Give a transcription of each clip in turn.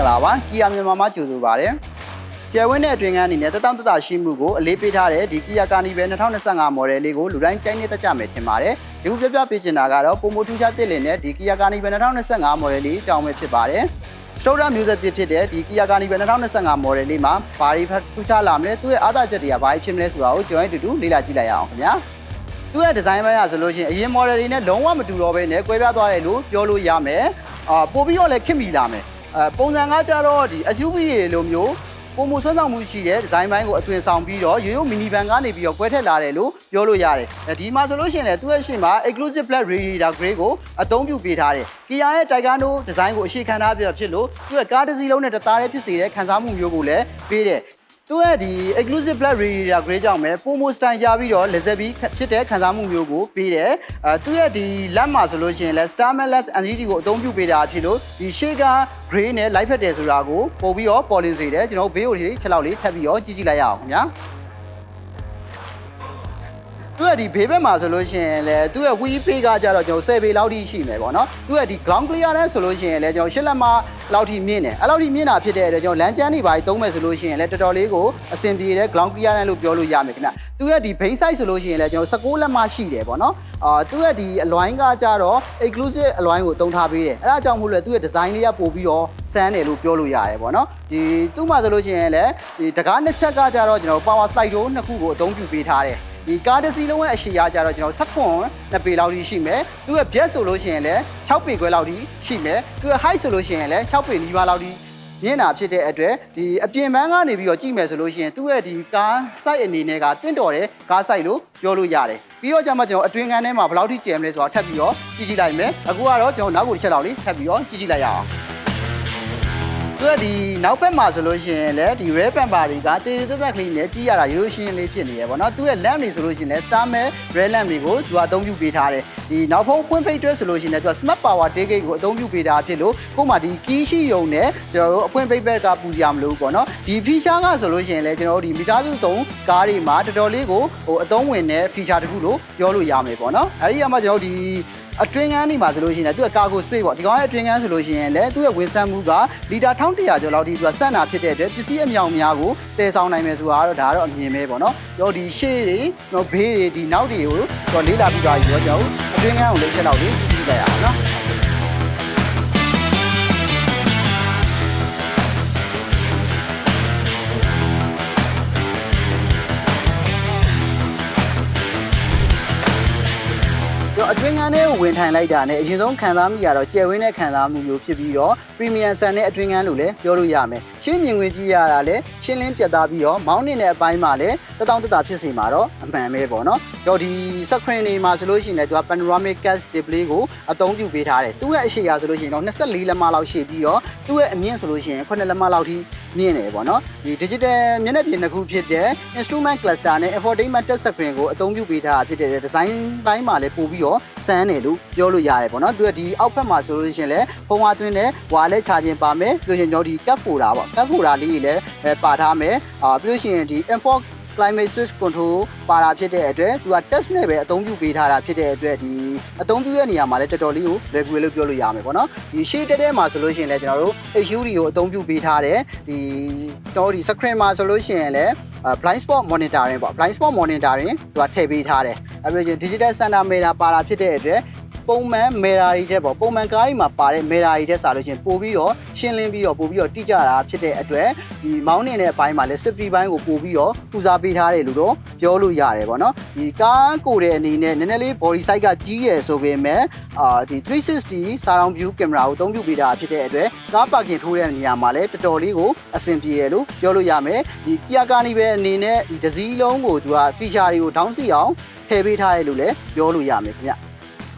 င်္ဂလာပါကီယာမြန်မာမှာကြိုဆိုပါရစေကျယ်ဝင်းတဲ့အတွင်ကန်းအနေနဲ့တတောင့်တတရှိမှုကိုအလေးပေးထားတဲ့ဒီကီယာကာနီဗယ်2025 model လေးကိုလူတိုင်းတိုင်းနေတတ်ကြမယ်ထင်ပါတယ်ဒီခုပြပြပေးချင်တာကတော့ပုံမထူးခြားတစ်လင်နဲ့ဒီကီယာကာနီဗယ်2025 model လေးအကြောင်းပဲဖြစ်ပါတယ်စတိုဒါမျိုးဆက်တစ်ဖြစ်တဲ့ဒီကီယာကာနီဗယ်2025 model လေးမှာဘာတွေထူးခြားလာမလဲသူ့ရဲ့အားသာချက်တွေကဘာတွေဖြစ်မလဲဆိုတာကိုကျွန်တော်တို့အတူတူလေ့လာကြည့်လိုက်ရအောင်ခင်ဗျာသူ့ရဲ့ဒီဇိုင်းပိုင်းကဆိုလို့ရှိရင်အရင် model တွေနဲ့လုံးဝမတူတော့ဘဲနဲ့ကွဲပြားသွားတယ်လို့ပြောလို့ရမယ်အာပို့ပြီးတော့လည်းခင်မိလာမယ် အဲပုံစံကကြတော့ဒီ SUV တွေလိုမျိုးပုံမဆွမ်းဆောင်မှုရှိတဲ့ဒီဇိုင်းပိုင်းကိုအသွင်ဆောင်ပြီးတော့ရိုးရိုးမီနီဗန်ကနေပြီးတော့ကွဲထက်လာတယ်လို့ပြောလို့ရတယ်အဲဒီမှာဆိုလို့ရှိရင်လည်းသူ့ရဲ့ရှေ့မှာ exclusive black radiator grey ကိုအသုံးပြုပေးထားတယ် Kia ရဲ့ Tigano ဒီဇိုင်းကိုအရှိခံထားပြဖြစ်လို့သူ့ရဲ့ကားတစ်စီးလုံးနဲ့တသားတည်းဖြစ်စေတဲ့ခံစားမှုမျိုးကိုလည်းပေးတယ် သူ့ရဲ့ဒီ exclusive black radiator grey ကြောင့်ပဲ promo style ရပြီးတော့ leather ပြီးဖြစ်တဲ့ခံစားမှုမျိုးကိုပေးတယ်အဲသူ့ရဲ့ဒီလက်မှာဆိုလို့ရှိရင်လဲ Starman Lens NGT ကိုအသုံးပြုပေးတာဖြစ်လို့ဒီ shade က grey နဲ့ light ဖက်တယ်ဆိုတာကိုပို့ပြီးတော့ပေါ်လင်းစေတယ်ကျွန်တော်တို့ဘေးကိုဒီချက်လောက်လေးထပ်ပြီးတော့ကြည့်ကြည့်လိုက်ရအောင်ခင်ဗျာ သူ့ရဲ့ဒီဘေးဘက်မှာဆိုလို့ရှိရင်လည်းသူ့ရဲ့ wheel pay ကကြတော့ကျွန်တော်10ပေလောက်ထိရှိမယ်ပေါ့နော်သူ့ရဲ့ဒီ ground clear နဲ့ဆိုလို့ရှိရင်လည်းကျွန်တော်ရှစ်လက်မလောက်ထိမြင့်တယ်အဲ့လောက်ထိမြင့်တာဖြစ်တဲ့အတွက်ကျွန်တော်လမ်းကျန်းတွေပါသုံးမယ်ဆိုလို့ရှိရင်လည်းတော်တော်လေးကိုအဆင်ပြေတဲ့ ground clear နဲ့လို့ပြောလို့ရမယ်ခင်ဗျသူ့ရဲ့ဒီ base size ဆိုလို့ရှိရင်လည်းကျွန်တော်16လက်မရှိတယ်ပေါ့နော်အာသူ့ရဲ့ဒီအလွိုင်းကကြတော့ exclusive အလွိုင်းကိုတုံးထားပေးတယ်အဲ့ဒါကြောင့်မို့လို့သူ့ရဲ့ design လေးကပို့ပြီးတော့စမ်းတယ်လို့ပြောလို့ရတယ်ပေါ့နော်ဒီသူ့မှာဆိုလို့ရှိရင်လည်းဒီတကားနှစ်ချက်ကကြတော့ကျွန်တော် power slide တို့နှစ်ခုကိုအသုံးပြုပေးထားတယ် ဒီကားတစ်စီးလုံးရဲ့အရှိရာကြတော့ကျွန်တော်ဆက်ခွန်နှစ်ပေလောက်ထိရှိမယ်သူရဲ့ jet ဆိုလို့ရှိရင်လည်း6ပေခွဲလောက်ထိရှိမယ်သူရဲ့ height ဆိုလို့ရှိရင်လည်း6ပေနီးပါးလောက်ထိမြင့်တာဖြစ်တဲ့အတွက်ဒီအပြင်ပန်းကနေပြီးတော့ကြည့်မယ်ဆိုလို့ရှိရင်သူ့ရဲ့ဒီကား site အနေနဲ့ကတင့်တော်တဲ့ကား site လို့ပြောလို့ရတယ်ပြီးတော့ကျမှကျွန်တော်အတွင်ကန်ထဲမှာဘယ်လောက်ထိကျယ်မလဲဆိုတာထပ်ပြီးတော့ကြည့်ကြည့်လိုက်မယ်အခုကတော့ကျွန်တော်နောက်ကိုတစ်ချက်လောက်လေးထပ်ပြီးတော့ကြည့်ကြည့်လိုက်ရအောင် သူကဒီနောက်ဘက်မှာဆိုလို့ရှိရင်လည်းဒီ red bumper တွေကတေးသက်သက်ကလေးနဲ့ကြီးရတာရိုးရှင်းလေးဖြစ်နေရယ်ပေါ့နော်သူရဲ့ lamp တွေဆိုလို့ရှိရင်လည်း Starman red lamp တွေကိုသူကအသုံးပြုပေးထားတယ်ဒီနောက်ဖုံးပွင့်ဖိတ်တွဲဆိုလို့ရှိရင်လည်းသူက smart power tailgate ကိုအသုံးပြုပေးတာဖြစ်လို့ကို့မှာဒီ key ရှိယုံနဲ့ကျွန်တော်တို့အပွင့်ဖိတ်ဘက်ကပူစရာမလိုဘူးပေါ့နော်ဒီ feature ကဆိုလို့ရှိရင်လည်းကျွန်တော်တို့ဒီမိသားစုသုံးကားတွေမှာတော်တော်လေးကိုဟိုအသုံးဝင်တဲ့ feature တစ်ခုလို့ပြောလို့ရမယ်ပေါ့နော်အဲဒီကမှကျွန်တော်တို့ဒီ အတွင်းကန်းနေမှာဆိုလို့ရှိရင်လည်းသူကကာကို space ပေါ့ဒီကောင်ရဲ့အတွင်းကန်းဆိုလို့ရှိရင်လည်းသူ့ရဲ့ဝင်ဆန့်မှုကလီတာ1100ကျော်လောက်ထိသူကစက်နာဖြစ်တဲ့အတွက်ပစ္စည်းအမြောင်များကိုတည်ဆောင်နိုင်မယ်ဆိုတာကတော့ဒါကတော့အမြင်ပဲပေါ့နော်ကျွန်တော်ဒီရှေ့တွေကျွန်တော်ဘေးတွေဒီနောက်တွေကိုကျွန်တော်လေးလာပြီးသွားပြီတော့ကျွန်တော်အတွင်းကန်းကိုလေးချက်လောက်လေးကြည့်ကြရအောင်နော် တော်အတွင်းကန်းထဲကိုဝင်ထိုင်လိုက်တာနဲ့အရင်ဆုံးခံစားမိရတော့ကျယ်ဝင်းတဲ့ခံစားမှုမျိုးဖြစ်ပြီးတော့ premium ဆန်တဲ့အတွင်းကန်းလို့လည်းပြောလို့ရမယ်ရှင်းမြင်ဝင်ကြည့်ရတာလည်းရှင်းလင်းပြတ်သားပြီးတော့မောင်းနေတဲ့အပိုင်းမှာလည်းတတောင့်တတဖြစ်စီမှာတော့အမှန်ပဲပေါ့နော်ကျွန်တော်ဒီ screen တွေမှာဆိုလို့ရှိရင်လည်းသူက panoramic catch display ကိုအသုံးပြုပေးထားတယ်သူ့ရဲ့အရှိရာဆိုလို့ရှိရင်တော့24လက်မလောက်ရှိပြီးတော့သူ့ရဲ့အမြင့်ဆိုလို့ရှိရင်9လက်မလောက်ထိမြင့်တယ်ပေါ့နော်ဒီ digital မျက်နှာပြင်တစ်ခုဖြစ်တဲ့ instrument cluster နဲ့ infotainment touch screen ကိုအသုံးပြုပေးထားတာဖြစ်တဲ့ design ဘိုင်းမှာလည်းပို့ပြီးတော့စမ်းတယ်လို့ပြောလို့ရတယ်ပေါ့နော်သူကဒီအောက်ဖက်မှာဆိုလို့ရှိရင်လည်းဖုံးဝါသွင်းတဲ့ဝါလဲချခြင်းပါမယ်ပြီးလို့ရှိရင်ကျွန်တော်ဒီ cap folder ပေါ့ cap folder လေးကြီးလည်းအဲပါထားမယ်အာပြီးလို့ရှိရင်ဒီ info climate switch control ပါတာဖြစ်တဲ့အတွက်သူက touch နဲ့ပဲအသုံးပြုပေးထားတာဖြစ်တဲ့အတွက်ဒီအသုံးပြုရဲ့နေရာမှာလည်းတော်တော်လေးကို regular လို့ပြောလို့ရမယ်ပေါ့နော်ဒီရှေ့တက်တဲ့မှာဆိုလို့ရှိရင်လည်းကျွန်တော်တို့ HUD ကိုအသုံးပြုပေးထားတယ်ဒီကျွန်တော်တို့ဒီ screen မှာဆိုလို့ရှိရင်လည်း blind spot monitoring ပေါ့ blind spot monitoring သူကထည့်ပေးထားတယ်အဲ့လိုချင်း digital center mirror ပါတာဖြစ်တဲ့အတွက် ပုံမှန် mirror တွေတဲ့ပေါ့ပုံမှန်ကားတွေမှာပါတဲ့ mirror တွေတဲ့စားလို့ချင်းပို့ပြီးတော့ရှင်းလင်းပြီးတော့ပို့ပြီးတော့တိကျတာဖြစ်တဲ့အတွက်ဒီမောင်းနေတဲ့အပိုင်းမှာလည်း safety ဘိုင်းကိုပို့ပြီးတော့ပူဇာပေးထားတယ်လို့တော့ပြောလို့ရတယ်ပေါ့နော်ဒီကားကိုတဲ့အနေနဲ့နည်းနည်းလေး body size ကကြီးရယ်ဆိုပေမဲ့အာဒီ360 surround view camera ကိုအသုံးပြုပေးတာဖြစ်တဲ့အတွက်ကား parking ထိုးတဲ့နေရာမှာလည်းတော်တော်လေးကိုအဆင်ပြေတယ်လို့ပြောလို့ရမယ်ဒီ Kia Carnival အနေနဲ့ဒီတစ်စီးလုံးကိုသူက feature တွေကို down စီအောင်ထည့်ပေးထားတယ်လို့လည်းပြောလို့ရမယ်ခင်ဗျ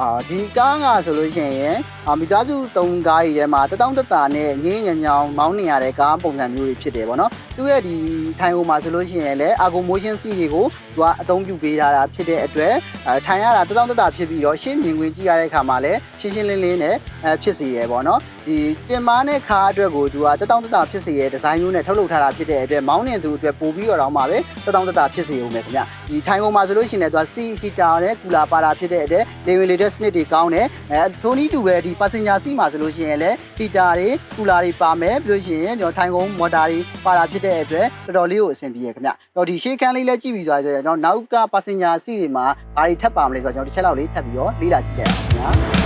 အာဒီကားကဆိုလို့ရှိရင်အာမိသားစု၃ကားကြီးထဲမှာတတောင့်တတာနဲ့ငင်းညံညောင်မောင်းနေရတဲ့ကားပုံစံမျိုးတွေဖြစ်တယ်ပေါ့နော်သူရဲ့ဒီထိုင်ဟိုမှာဆိုလို့ရှိရင်လည်း Argo Motion C တွေကိုသူကအသုံးပြုပေးထားတာဖြစ်တဲ့အတွက်အဲထိုင်ရတာတတောင့်တတာဖြစ်ပြီးတော့ရှင်းမြင်ဝင်ကြည့်ရတဲ့အခါမှာလည်းရှင်းရှင်းလင်းလင်းနဲ့အဲဖြစ်စီရယ်ပေါ့နော်ဒီတင်မားနဲ့ခါအတွက်ကိုသူကတတောင်းတတဖြစ်စေရဲ့ဒီဇိုင်းမျိုးနဲ့ထုတ်လုပ်ထားတာဖြစ်တဲ့အတွက်မောင်းနှင်သူအတွက်ပို့ပြီးတော့တော့မှာပဲတတောင်းတတဖြစ်စေဦးမယ်ခင်ဗျဒီထိုင်ကုန်မှာဆိုလို့ရှိရင်လည်းသူကစီဟီတာနဲ့ကူလာပါတာဖြစ်တဲ့အတွက်လေဝင်လေတဲ့စနစ်တွေကောင်းတယ်အဲထိုနည်းတူပဲဒီ passenger seat မှာဆိုလို့ရှိရင်လည်းဟီတာတွေကူလာတွေပါမယ်ပြီးလို့ရှိရင်ကျွန်တော်ထိုင်ကုန်မော်တာတွေပါတာဖြစ်တဲ့အတွက်တော်တော်လေးကိုအဆင်ပြေရခင်ဗျတော့ဒီရှေးခန်းလေးလည်းကြည့်ပြီးသွားဆိုရင်ကျွန်တော်နောက်က passenger seat တွေမှာဘာတွေထပ်ပါမလဲဆိုတော့ကျွန်တော်တစ်ချက်လောက်လေးထပ်ပြီးတော့လေ့လာကြည့်ကြရအောင်ခင်ဗျာ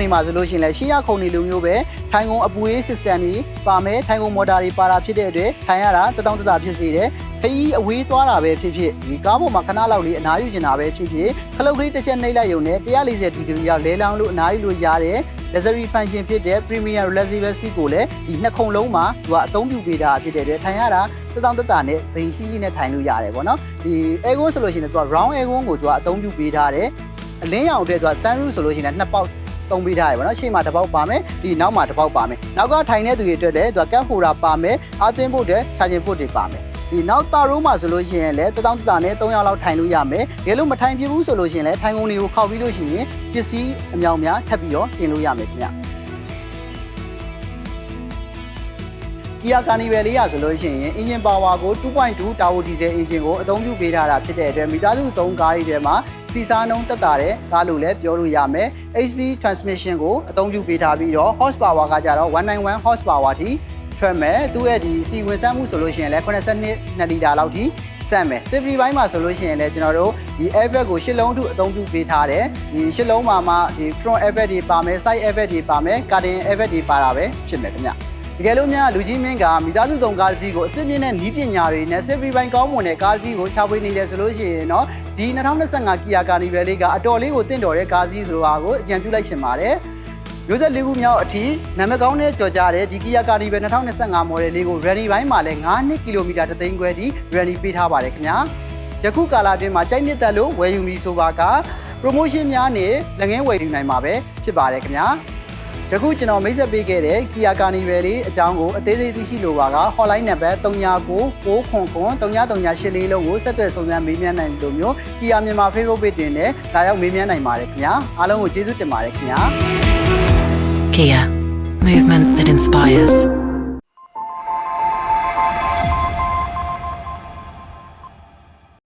လဲအားခုံနေမှာဆိုလို့ရှိရင်လည်းရှေ့ရခုံနေလိုမျိုးပဲထိုင်ကုန်အပူရေး system တွေပါမယ်ထိုင်ကုန်မော်တာတွေပါတာဖြစ်တဲ့အတွက်ထိုင်ရတာတတောင်းတတဖြစ်စေတယ်ခရီးအဝေးသွားတာပဲဖြစ်ဖြစ်ဒီကားပေါ်မှာခဏလောက်လေးအနားယူနေတာပဲဖြစ်ဖြစ်ခလုတ်ကလေးတစ်ချက်နှိပ်လိုက်ရုံနဲ့140ဒီဂရီရောက်လဲလောင်းလို့အနားယူလို့ရတဲ့ luxury function ဖြစ်တဲ့ premium relaxable seat ကိုလည်းဒီနှစ်ခုံလုံးမှာသူကအသုံးပြုပေးတာဖြစ်တဲ့အတွက်ထိုင်ရတာတတောင်းတတနဲ့စိန်ရှိရှိနဲ့ထိုင်လို့ရတယ်ပေါ့နော်ဒီ aircon ဆိုလို့ရှိရင်သူက round aircon ကိုသူကအသုံးပြုပေးထားတယ်အလင်းရောင်အတွက်သူက sunroof ဆိုလို့ရှိရင်နှစ်ပေါက် သုံးပေးထားရပါတော့ရှေ့မှာတစ်ပေါက်ပါမယ်ဒီနောက်မှာတစ်ပေါက်ပါမယ်နောက်ကထိုင်တဲ့သူတွေအတွက်လည်းသူကကတ်ဟိုတာပါမယ်အာသွင်းဖို့တဲ့ချာဂျင်ဖို့တွေပါမယ်ဒီနောက်တာရိုးမှာဆိုလို့ရှိရင်လည်းတတောင်းတတာနဲ့3ယောက်လောက်ထိုင်လို့ရမယ်။ဒါလို့မထိုင်ပြဘူးဆိုလို့ရှိရင်လည်းထိုင်ကုန်တွေကိုခောက်ပြီးလို့ရှိရင်ပစ္စည်းအမြောက်များထပ်ပြီးတော့တင်လို့ရမယ်ခင်ဗျ။ Kia Carnival လေးရဆိုလို့ရှိရင် engine power ကို2.2 turbo diesel engine ကိုအသုံးပြုပေးထားတာဖြစ်တဲ့အတွက်မိသားစု3ကားတွေထဲမှာ စီစားနှုန်းတက်တာတဲ့ကားလို့လည်းပြောလို့ရမယ် HP transmission ကိုအသုံးပြုပေးထားပြီးတော့ horsepower ကကြတော့191 horsepower ထိထွက်မယ်သူ့ရဲ့ဒီစီဝင်စမ်းမှုဆိုလို့ရှိရင်လည်း82လီတာလောက်ထိစက်မယ် safety ဘိုင်းမှာဆိုလို့ရှိရင်လည်းကျွန်တော်တို့ဒီ airbag ကိုရှစ်လုံးထုအသုံးပြုပေးထားတယ်ဒီရှစ်လုံးမှာမှဒီ front airbag တွေပါမယ် side airbag တွေပါမယ် curtain airbag တွေပါတာပဲဖြစ်မယ်ခင်ဗျ တကယ်လို့များလူကြီးမင်းကမိသားစုသုံးကားကြီးကိုအစစ်မြင့်တဲ့နီးပညာတွေနဲ့ safety ပိုင်းကောင်းမွန်တဲ့ကားကြီးကိုရှာဖွေနေတယ်ဆိုလို့ရှိရင်တော့ဒီ2025 Kia Carnival လေးကအတော်လေးကိုတင့်တော်တဲ့ကားကြီးဆိုတာကိုအကြံပြုလိုက်ရှင်ပါတယ်ရိုးဆက်လေးခုမြောက်အထိနာမည်ကောင်းနဲ့ကြော်ကြားတဲ့ဒီ Kia Carnival 2025 model လေးကို Rally ပိုင်းမှာလည်း9ကီလိုမီတာတသိန်းခွဲထိ Rally ပေးထားပါတယ်ခင်ဗျာယခုကာလအတွင်းမှာစိုက်နှစ်သက်လို့ဝယ်ယူမည်ဆိုပါက promotion များနဲ့လက်ငင်းဝယ်ယူနိုင်မှာပဲဖြစ်ပါတယ်ခင်ဗျာ ယခုကျွန်တော်မိတ်ဆက်ပေးခဲ့တဲ့ Kia Carnival လေးအကြောင်းကိုအသေးစိတ်သိရှိလိုပါက hotline number 3999 3938လုံးကိုဆက်သွယ်စုံစမ်းမေးမြန်းနိုင်လို့မျိုး Kia မြန်မာ Facebook page တင်နဲ့လာရောက်မေးမြန်းနိုင်ပါတယ်ခင်ဗျာအားလုံးကိုကျေးဇူးတင်ပါတယ်ခင်ဗျာ Kia, movement that inspires.